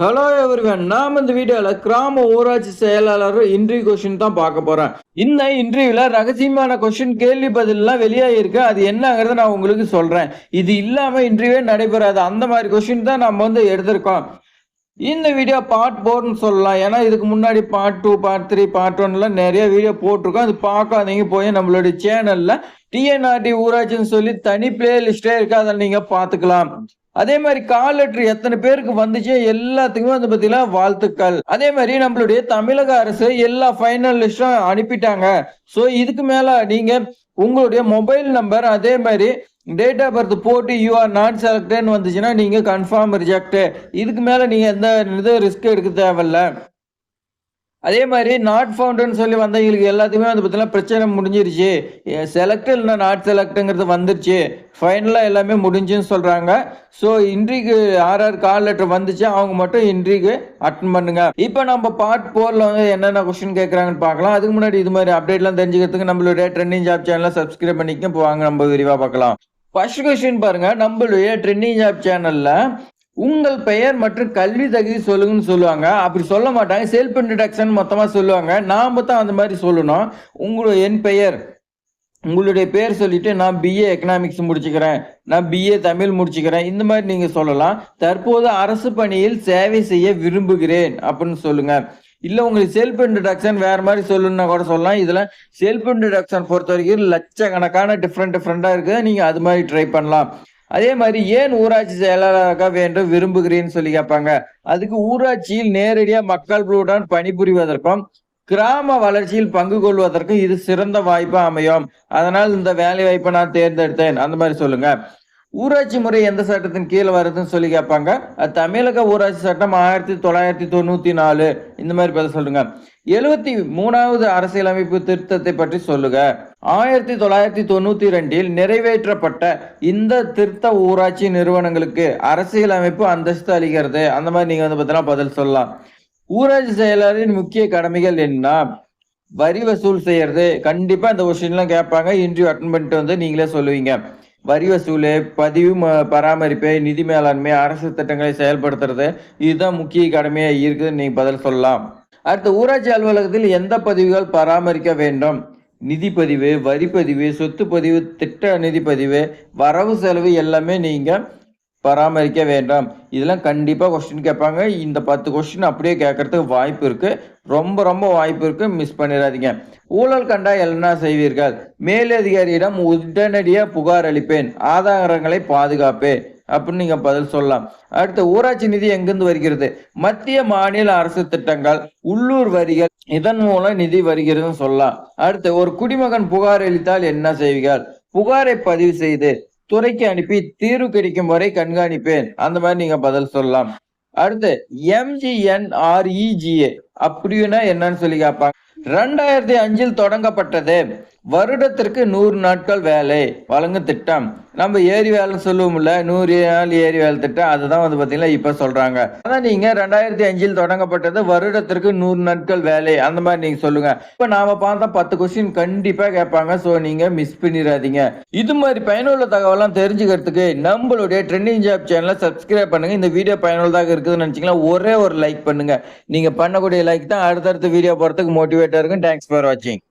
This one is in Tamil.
ஹலோ எவரிவன் நாம் இந்த வீடியோவில் கிராம ஊராட்சி செயலாளர் இன்டர்வியூ கொஸ்டின் தான் பார்க்க போகிறேன் இந்த இன்டர்வியூவில் ரகசியமான கொஸ்டின் கேள்வி பதிலெலாம் வெளியாகிருக்கு அது என்னங்கிறத நான் உங்களுக்கு சொல்கிறேன் இது இல்லாமல் இன்டர்வியூவே நடைபெறாது. அந்த மாதிரி கொஸ்டின் தான் நம்ம வந்து எடுத்திருக்கோம். இந்த வீடியோ பார்ட் போர்னு சொல்லலாம். ஏன்னா இதுக்கு முன்னாடி part two part three part ஒன்லாம் நிறைய வீடியோ போட்டிருக்கோம். அது பார்க்காதீங்க. போய் நம்மளுடைய சேனலில் டிஎன்ஆர்டி ஊராட்சின்னு சொல்லி தனி பிளேலிஸ்டே இருக்காது அதில் நீங்கள் பார்த்துக்கலாம். அதே மாதிரி கால் லெட்டர் எத்தனை பேருக்கு வந்துச்சு எல்லாத்துக்குமே வந்து பார்த்தீங்கன்னா வாழ்த்துக்கள். அதே மாதிரி நம்மளுடைய தமிழக அரசு எல்லா ஃபைனல் லிஸ்டும் அனுப்பிட்டாங்க. ஸோ இதுக்கு மேல நீங்க உங்களுடைய மொபைல் நம்பர் அதே மாதிரி டேட் ஆஃப் பர்த் போட்டு யூ ஆர் நாட் செலக்டட்னு வந்துச்சுன்னா நீங்க கன்ஃபார்ம் ரிஜெக்ட் இதுக்கு மேல நீங்க எந்த இது ரிஸ்க் எடுக்க தேவையில்ல. அதே மாதிரி நாட் ஃபவுண்டுன்னு சொல்லி வந்தவங்களுக்கு எல்லாத்துக்குமே வந்து பார்த்தீங்கன்னா பிரச்சனை முடிஞ்சிருச்சு. செலக்ட் இல்லை நாட் செலக்ட்டுங்கிறது வந்துருச்சு. ஃபைனலாக எல்லாமே முடிஞ்சுன்னு சொல்கிறாங்க ஸோ இன்றைக்கு ஆர் ஆர் கால் லெட்டர் வந்துச்சு. அவங்க மட்டும் இன்றைக்கு அட்டன் பண்ணுங்க. இப்போ நம்ம பார்ட் ஃபோரில் வந்து என்னென்ன கொஸ்டின் கேட்குறாங்கன்னு பார்க்கலாம். அதுக்கு முன்னாடி இது மாதிரி அப்டேட்லாம் தெரிஞ்சுக்கிறதுக்கு நம்மளுடைய ட்ரெண்டிங் ஜாப் சேனலை சப்ஸ்கிரைப் பண்ணிக்க இப்போ வாங்க நம்ம விரிவாக பார்க்கலாம். ஃபர்ஸ்ட் கொஸ்டின் பாருங்க. நம்மளுடைய ட்ரெண்டிங் ஜாப் சேனலில் உங்கள் பெயர் மற்றும் கல்வி தகுதி சொல்லுங்கன்னு சொல்லுவாங்க. அப்படி சொல்ல மாட்டாங்க. செல்ஃப் இன்ட்ரடக்ஷன் மொத்தமாக சொல்லுவாங்க. நாம தான் அந்த மாதிரி சொல்லணும். உங்களுடைய என் பெயர். உங்களுடைய பேர் சொல்லிட்டு நான் பிஏ எக்கனாமிக்ஸ் முடிச்சுக்கிறேன். நான் பிஏ தமிழ் முடிச்சுக்கிறேன். இந்த மாதிரி நீங்க சொல்லலாம். தற்போது அரசு பணியில் சேவை செய்ய விரும்புகிறேன் அப்படின்னு சொல்லுங்க. இல்ல உங்களுக்கு செல்ஃப் இன்ட்ரடக்ஷன் வேற மாதிரி சொல்லணும்னா கூட சொல்லலாம். இதுல செல்ஃப் இன்ட்ரடக்ஷன் பொறுத்த வரைக்கும் லட்சக்கணக்கான டிஃப்ரெண்ட் டிஃப்ரெண்டா இருக்குது. நீங்க அது மாதிரி ட்ரை பண்ணலாம். அதே மாதிரி ஏன் ஊராட்சி செயலாளராக வேண்டும் விரும்புகிறேன்னு சொல்லி கேட்பாங்க. அதுக்கு ஊராட்சியில் நேரடியாக மக்களுடன் பணிபுரிவதற்கும் கிராம வளர்ச்சியில் பங்கு கொள்வதற்கும் இது சிறந்த வாய்ப்பா அமையும். அதனால் இந்த வேலை வாய்ப்பை நான் தேர்ந்தெடுத்தேன். அந்த மாதிரி சொல்லுங்க. ஊராட்சி முறை எந்த சட்டத்தின் கீழே வருதுன்னு சொல்லி கேட்பாங்க. தமிழக ஊராட்சி சட்டம் ஆயிரத்தி தொள்ளாயிரத்தி தொண்ணூத்தி நாலு. இந்த மாதிரி பதில் சொல்லுங்க. எழுபத்தி மூணாவது அரசியலமைப்பு திருத்தத்தை பற்றி சொல்லுங்க. ஆயிரத்தி தொள்ளாயிரத்தி தொண்ணூத்தி ரெண்டில் நிறைவேற்றப்பட்ட இந்த திருத்த ஊராட்சி நிறுவனங்களுக்கு அரசியலமைப்பு அந்தஸ்து அளிக்கிறது. அந்த மாதிரி நீங்க வந்து பார்த்தீங்கன்னா பதில் சொல்லலாம். ஊராட்சி செயலரின் முக்கிய கடமைகள் என்ன? வரி வசூல் செய்யறது. கண்டிப்பா இந்த கொஸ்டின்லாம் கேட்பாங்க. இன்டர்வியூ அட்டன் பண்ணிட்டு வந்து நீங்களே சொல்லுவீங்க. வரி வசூல் பதிவு பராமரிப்பு நிதி மேலாண்மை அரசு திட்டங்களை செயல்படுத்துறது. இதுதான் முக்கிய கடமையா இருக்குதுன்னு நீங்க பதில் சொல்லலாம். அடுத்து ஊராட்சி அலுவலகத்தில் எந்த பதிவுகள் பராமரிக்க வேண்டும்? நிதி பதிவு சொத்துப்பதிவு சொத்து பதிவு திட்ட நிதி பதிவு வரவு செலவு எல்லாமே நீங்கள் பராமரிக்க வேண்டாம். இதெல்லாம் கண்டிப்பாக கொஸ்டின் கேட்பாங்க. இந்த பத்து கொஸ்டின் அப்படியே கேட்கறதுக்கு வாய்ப்பு இருக்குது ரொம்ப ரொம்ப வாய்ப்பு இருக்குது மிஸ் பண்ணிடாதீங்க. ஊழல் கண்டா என்ன செய்வீர்கள்? மேலதிகாரியிடம் உடனடியாக புகார் அளிப்பேன். ஆதாரங்களை பாதுகாப்பேன். அப்படின்னு நீங்க பதில் சொல்லலாம். அடுத்து ஊராட்சி நிதி எங்கிருந்து வருகிறது? மத்திய மாநில அரசு திட்டங்கள் உள்ளூர் வரிகள் இதன் மூலம் நிதி வருகிறதுன்னு சொல்லலாம். அடுத்து ஒரு குடிமகன் புகார் அளித்தால் என்ன செய்வீர்கள்? புகாரை பதிவு செய்து துறைக்கு அனுப்பி தீர்வு கிடைக்கும் வரை கண்காணிப்பேன். அந்த மாதிரி நீங்க பதில் சொல்லலாம். அடுத்து எம்ஜிஎன்ஆர்இஜிஏ அப்படின்னா என்னன்னு சொல்லி கேட்பாங்க. ரெண்டாயிரத்தி அஞ்சில் தொடங்கப்பட்டது. வருடத்திற்கு நூறு நாட்கள் வேலை. வழங்கும் திட்டம். நம்ம ஏரி வேலை சொல்லுவோம்ல நூறு நாள் ஏரி வேலை திட்டம் அதுதான் வந்து பார்த்தீங்கன்னா இப்போ சொல்றாங்க. அதான் நீங்க ரெண்டாயிரத்தி அஞ்சில் தொடங்கப்பட்டது வருடத்திற்கு நூறு நாட்கள் வேலை. அந்த மாதிரி நீங்க சொல்லுங்க. இப்போ நாம பார்த்தா பத்து கொஸ்டின் கண்டிப்பா கேட்பாங்க. ஸோ நீங்க மிஸ் பண்ணிடாதீங்க. இது மாதிரி பயனுள்ள தகவலாம் தெரிஞ்சுக்கிறதுக்கு நம்மளுடைய ட்ரெண்டிங் ஜாப் சேனலை சப்ஸ்கிரைப் பண்ணுங்க. இந்த வீடியோ பயனுள்ளதாக இருக்குதுன்னு நினச்சிங்கன்னா ஒரே ஒரு லைக் பண்ணுங்க. நீங்க பண்ணக்கூடிய லைக் தான் அடுத்தடுத்த வீடியோ போறதுக்கு மோட்டிவேட்டாக இருக்கும் தேங்க்ஸ் ஃபார் வாட்சிங்